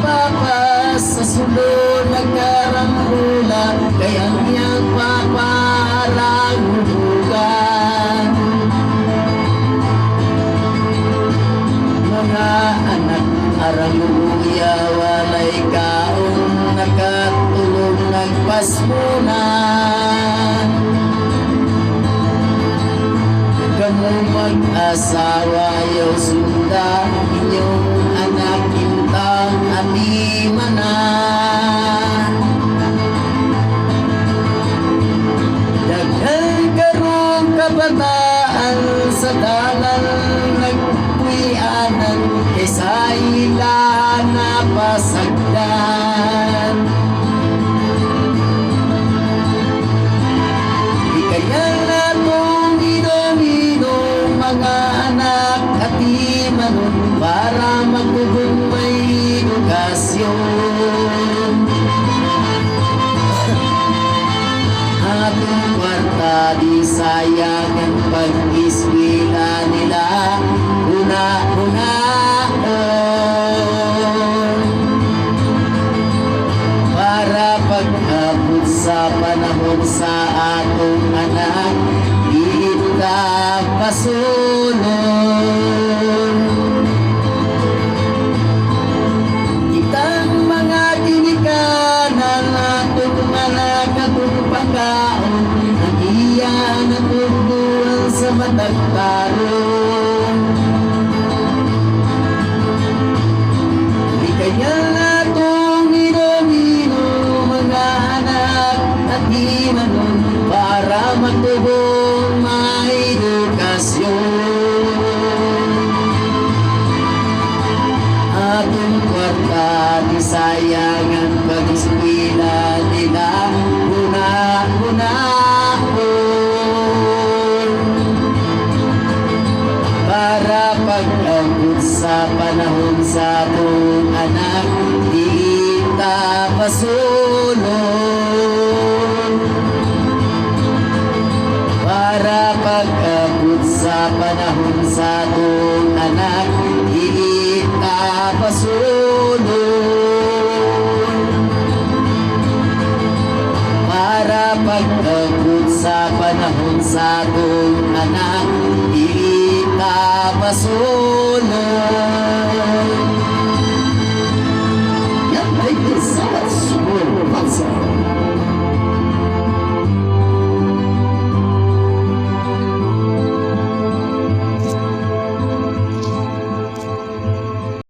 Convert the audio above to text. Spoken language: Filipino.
papas sa sulo nagkarambula kaya niyang paparang hulugan mga anak arang luya walay kaon nakatulog nagpasmuna. Kamu mag-asawa yaw sunda atimana Daghan karong kabataan sa dalan nagpuyanan kaysa ila napasagdan Di edukasyon Atong kwarta di sayang ang pag-iswila nila. Una-unaon Para pag-abot sa panahon sa atong anak Di ka pasulong atong mga katong pagkaon Ang iya natutuan sa matagtarong Di kaya na itong inom-inom mga anak at di manon para sayangan panahon sa atong anak di ta pasulong para pag-abot sa panahon sa atong anak Dili ta pasulong Para pag-abot sa panahon sa atong anak Dili ta pasulong